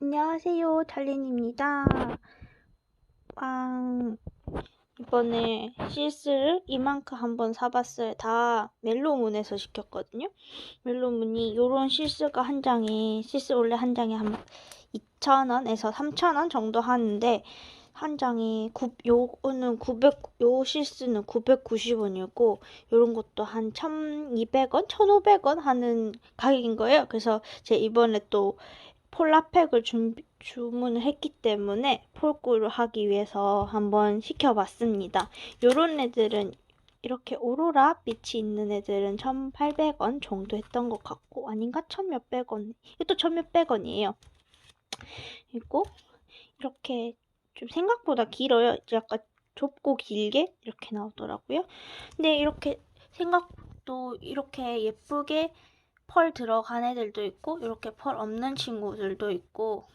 안녕하세요, 달린입니다. 빵. 이번에 실스를 이만큼 한번 사봤어요. 다 멜로문에서 시켰거든요. 멜로문이 요런 실스가 한 장에, 실스 원래 한 장에 한 2,000원에서 3,000원 정도 하는데, 한 장에 9, 요거는 900, 요 실스는 990원이었고, 요런 것도 한 1,200원, 1,500원 하는 가격인 거예요. 그래서 제가 이번에 또 폴라팩을 준비, 주문을 했기 때문에 폴꾸를 하기 위해서 한번 시켜봤습니다. 요런 애들은 이렇게 오로라 빛이 있는 애들은 1,800원 정도 했던 것 같고 아닌가? 1,몇백 원. 이것도 1,몇백 원이에요. 그리고 이렇게 좀 생각보다 길어요. 약간 좁고 길게 이렇게 나오더라고요. 근데 이렇게 생각도 이렇게 예쁘게 펄 들어간 애들도 있고 이렇게 펄 없는 친구들도 있고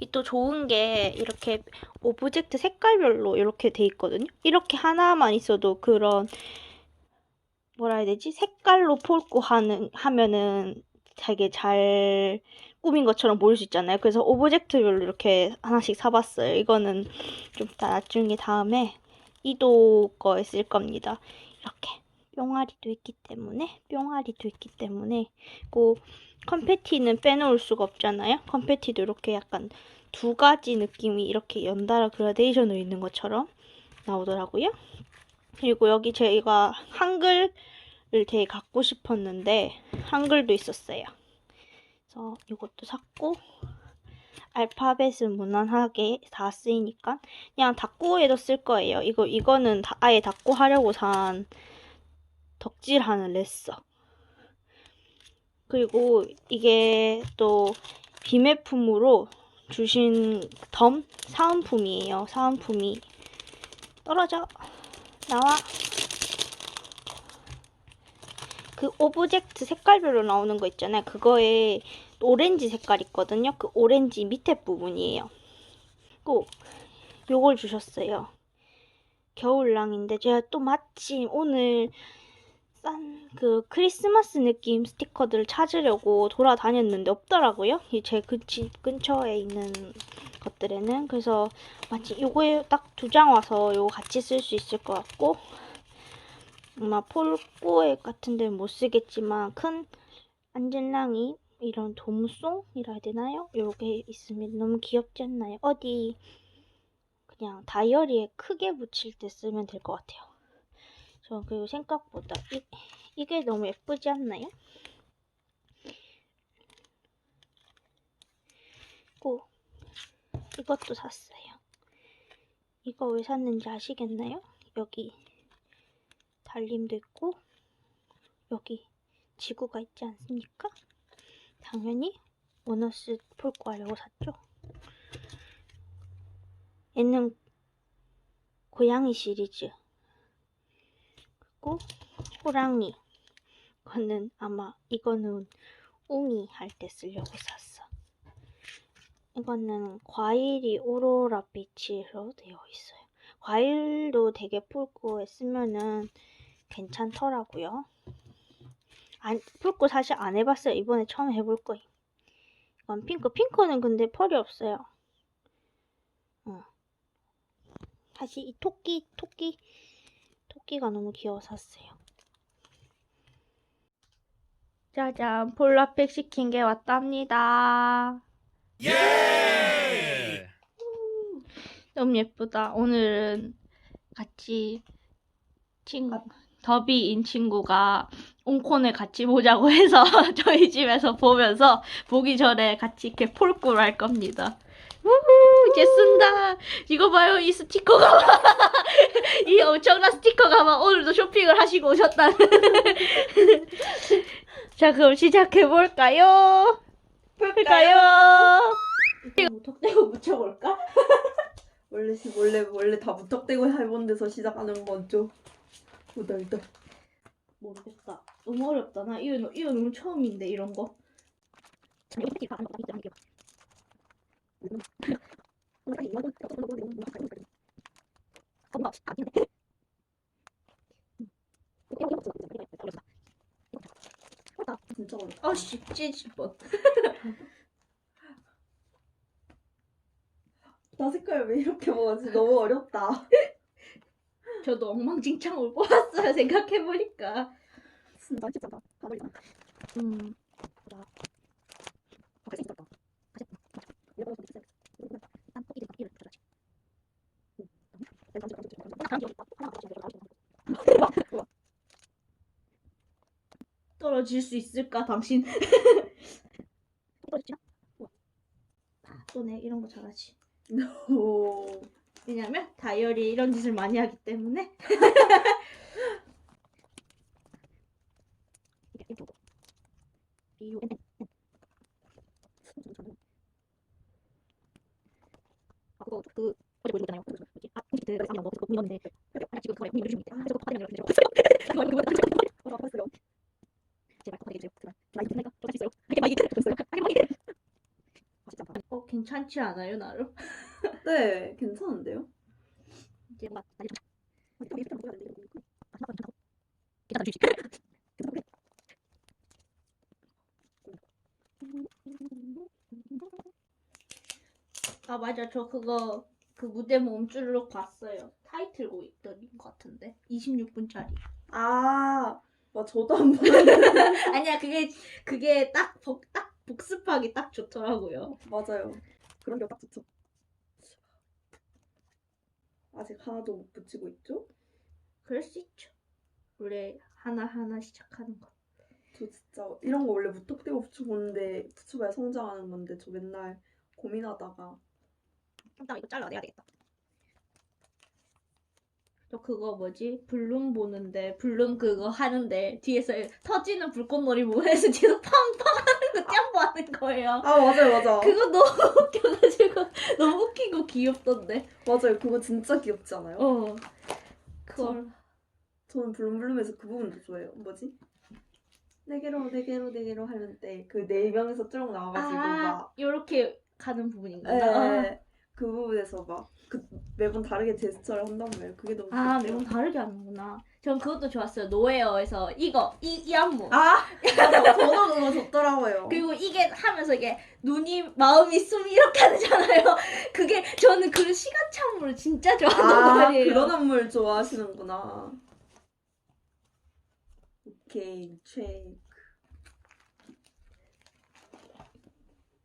이 또 좋은 게 이렇게 오브젝트 색깔별로 이렇게 돼 있거든요. 이렇게 하나만 있어도 그런 뭐라 해야 되지? 색깔로 폴고 하는 하면은 되게 잘 꾸민 것처럼 보일 수 있잖아요. 그래서 오브젝트별로 이렇게 하나씩 사봤어요. 이거는 좀 나중에 다음에 이도 거에 쓸 겁니다. 이렇게 뿅아리도 있기 때문에 뿅아리도 있기 때문에 그 컨페티는 빼놓을 수가 없잖아요. 컨페티도 이렇게 약간 두 가지 느낌이 이렇게 연달아 그라데이션으로 있는 것처럼 나오더라고요. 그리고 여기 저희가 한글을 되게 갖고 싶었는데 한글도 있었어요. 그래서 이것도 샀고 알파벳은 무난하게 다 쓰이니까 그냥 닭구에도 쓸 거예요. 이거 이거는 다, 아예 닭구 하려고 산 덕질하는 레서. 그리고 이게 또 비매품으로 주신 덤 사은품이에요. 사은품이 떨어져 나와. 그 오브젝트 색깔별로 나오는 거 있잖아요. 그거에 오렌지 색깔 있거든요. 그 오렌지 밑에 부분이에요. 꼭 요걸 주셨어요. 겨울랑인데 제가 또 마침 오늘 싼 그 크리스마스 느낌 스티커들을 찾으려고 돌아다녔는데 없더라고요. 제 집 근처에 있는 것들에는 그래서 마치 요거에 딱 두 장 와서 요거 같이 쓸 수 있을 것 같고 아마 폴꼬에 같은 데는 못 쓰겠지만 큰 안젤랑이 이런 도무송이라 해야 되나요? 요게 있으면 너무 귀엽지 않나요? 어디 그냥 다이어리에 크게 붙일 때 쓰면 될 것 같아요. 저 그리고 생각보다 이, 이게 너무 예쁘지 않나요? 고 이것도 샀어요. 이거 왜 샀는지 아시겠나요? 여기 달림도 있고 여기 지구가 있지 않습니까? 당연히 원어스 폴고 하려고 샀죠. 얘는 고양이 시리즈 그리고 호랑이 이거는 아마 이거는 웅이 할 때 쓰려고 샀어. 이거는 과일이 오로라 빛으로 되어 있어요. 과일도 되게 폴고에 쓰면은 괜찮더라고요. 안, 폴고 사실 안 해봤어요. 이번에 처음 해볼 거예요. 이건 핑크. 핑크는 근데 펄이 없어요. 어. 사실 이 토끼, 토끼, 토끼가 너무 귀여워서 샀어요. 짜잔, 폴라팩 시킨 게 왔답니다. 예! 너무 예쁘다. 오늘은 같이 친구, 더비인 친구가 온콘을 같이 보자고 해서 저희 집에서 보면서 보기 전에 같이 이렇게 폴꾸를 할 겁니다. 우후, 이제 쓴다. 이거 봐요, 이 스티커가. 이 엄청난 스티커가 막 오늘도 쇼핑을 하시고 오셨다는. 자, 그럼 시작해볼까요? 볼까요? 무턱대고 묻혀볼까? 원래 시- 원래 원래 다 무턱대고 해본 데서 시작하는 거 죠. 후덜덜. 모르겠다. 너무 어렵다. 나 이거, 이거 너무 처음인데, 이런 거. 진짜 어렵다. 아씨, 찌질 뻔. 나 색깔 왜 이렇게 먹었지? 너무 어렵다. 저도 엉망진창으로 뽑았어요. 생각해보니까. 진짜. 음. 갈색. 갈색. 이거. 떨어질 수 있을까, 당신? 또내 이런 거 잘하지. 오. 왜냐면 다이어리 이런 짓을 많이 하기 때문에. 아 그거 그 어제. 그? 아 콘서트 그뭐아 지금 요즘 이렇게 그거. 제발. 많이 듣니까 있어요. 많이 들었어요. 많이 들어. 아. 어, 괜찮지 않아요, 나름? 네, 괜찮은데요? 이제 뭔가 아니 좀. 또 예쁘게 보여야 되는데 이거. 아 하나 괜찮다고. 괜찮아. 괜찮다고. 아, 맞아. 저 그거, 그 무대 몸주르륵 봤어요. 타이틀곡 있던 것 같은데. 26분짜리. 아, 와 저도 한 번. 아니야, 그게, 그게 딱, 복, 딱, 복습하기 딱 좋더라고요. 맞아요. 그런 게 딱 좋죠. 아직 하나도 못 붙이고 있죠? 그럴 수 있죠. 원래 하나하나 시작하는 거. 저 진짜 이런 거 원래 무턱대고 붙여보는데 붙여봐야 성장하는 건데 저 맨날 고민하다가 딱 이거 잘라내야 되겠다. 저 그거 뭐지? 블룸 보는데 블룸 그거 하는데 뒤에서 터지는 불꽃놀이 보면서 뒤에서 팡팡 거 거예요. 아 맞아요 맞아 그거 너무 웃겨가지고 너무 웃기고 귀엽던데. 맞아요 그거 진짜 귀엽지 않아요? 어. 그걸 저는 블룸블룸에서 그 부분도 좋아해요 뭐지? 네 개로 네 개로 네 개로 하는데 그네 명에서 쭉 나와가지고 아 요렇게 가는 부분인구나. 막그 부분에서 막 그 매번 다르게 제스처를 한단 말이에요 그게 너무 아 귀엽더라고요. 매번 다르게 하는구나. 전 그것도 좋았어요. 노웨어에서 이거 이, 이 안무. 아 맞아 저도 그거 좋더라고요 그리고 이게 하면서 이게 눈이 마음이 숨이 이렇게 하잖아요. 그게 저는 그 시간차물을 진짜 좋아한단 아 말이에요. 그런 안무를 좋아하시는구나 오케이 체크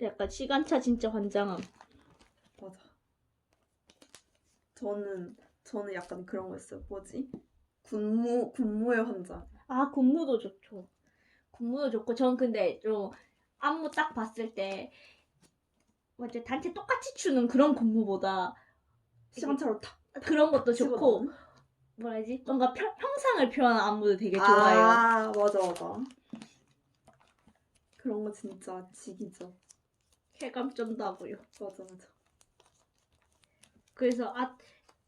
약간 시간차 진짜 환장함. 맞아. 저는 저는 약간 그런 거 있어요. 뭐지? 군무 군무의 환장. 아 군무도 좋죠. 군무도 좋고 전 근데 좀 안무 딱 봤을 때 뭐지 단체 똑같이 추는 그런 군무보다 시간차로 탁 그런 것도 좋고? 뭐라지 뭔가 평, 평상을 표현한 안무도 되게 좋아해요. 아 맞아 맞아. 그런 거 진짜 지기죠. 쾌감 쩐다고요. 맞아 맞아. 그래서 아,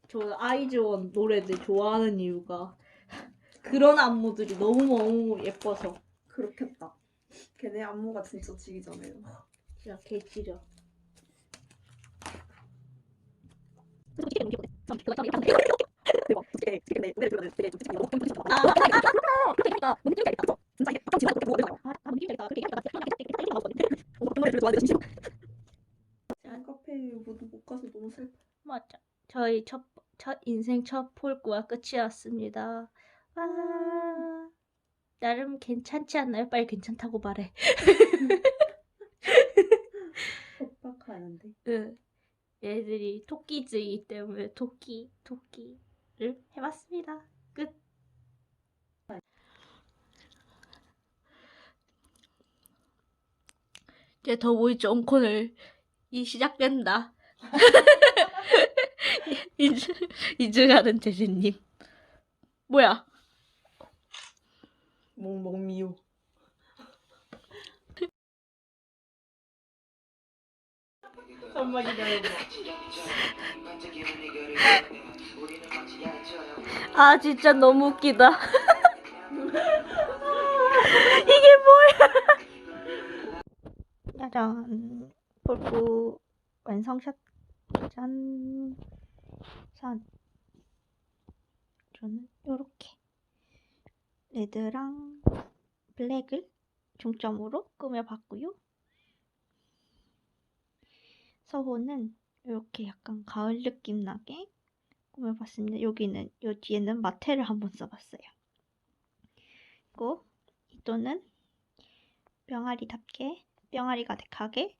저 아이즈원 노래들 좋아하는 이유가 그런 안무들이 너무너무 예뻐서 그렇겠다. 걔네 안무가 진짜 지기잖아요. 진짜 개찌려. 카페 모두 못 가서 너무 슬퍼. 저희 첫, 첫 인생 첫 폴구가 끝이었습니다. 와. 나름 괜찮지 않나요? 빨리 괜찮다고 말해. 협박하는데. 응. 얘들이 토끼즈이기 때문에 토끼, 토끼를 해봤습니다. 끝. 이제 더 보이즈 온콘을 이 시작된다. 인증, 인증하는 제재님. 뭐야? 몽몽 미우. 잠깐만 기다려봐. 아 진짜 너무 웃기다. 이게 뭐야? 짜잔. 볼프 완성샷. 짠. 짠. 저는 요렇게 레드랑 블랙을 중점으로 꾸며봤고요. 서호는 이렇게 약간 가을 느낌 나게 꾸며봤습니다. 여기는 요 뒤에는 마테를 한번 써봤어요. 그리고 이 또는 병아리답게 병아리 가 득하게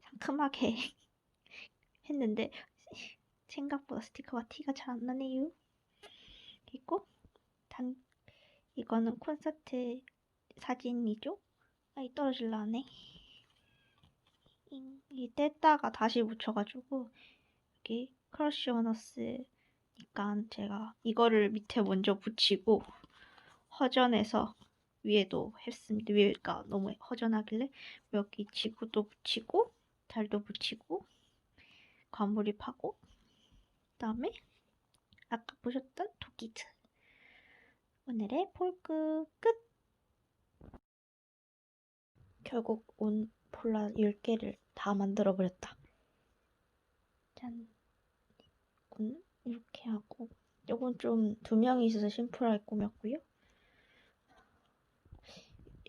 상큼하게 했는데 생각보다 스티커가 티가 잘 안 나네요. 그리고 단 이거는 콘서트 사진이죠? 아이 떨어질라 하네. 잉, 이 뗐다가 다시 붙여가지고 여기 크러쉬 어너스니까 제가 이거를 밑에 먼저 붙이고 허전해서 위에도 했습니다. 위가 너무 허전하길래 여기 지구도 붙이고 달도 붙이고 과몰입하고 그다음에 아까 보셨던 토끼즈 오늘의 폴크 끝! 결국 온 폴라 10개를 다 만들어 버렸다. 짠. 이건 이렇게 하고. 요건 좀 두 명이 있어서 심플하게 꾸몄고요.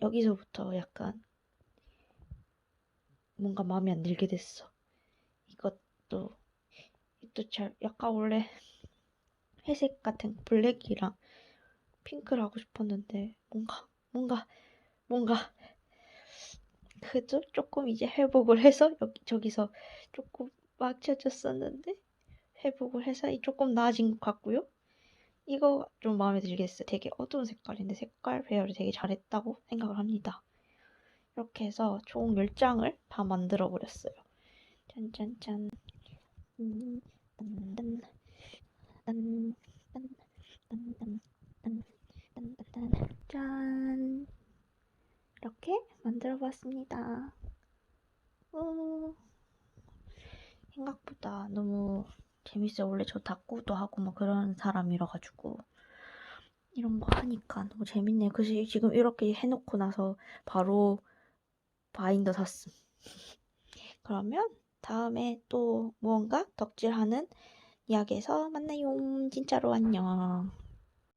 여기서부터 약간 뭔가 마음에 안 들게 됐어. 이것도 또잘 약간 원래 회색 같은 블랙이랑 핑크를 하고 싶었는데 뭔가 뭔가 뭔가 그래도 조금 이제 회복을 해서 여기 저기서 조금 막혀졌었는데 회복을 해서 이 조금 나아진 것 같고요. 이거 좀 마음에 들겠어요. 되게 어두운 색깔인데 색깔 배열이 되게 잘했다고 생각을 합니다. 이렇게 해서 총 10장을 다 만들어 버렸어요. 짠짠짠. 짠. 이렇게 만들어 봤습니다. 우. 생각보다 너무 재밌어요. 원래 저 탁구도 하고 막 그런 사람이라 가지고 이런 거 하니까 너무 재밌네요. 그래서 지금 이렇게 해놓고 나서 바로 바인더 샀음. 그러면 다음에 또 무언가 덕질하는 이야기에서 만나요. 진짜로 안녕.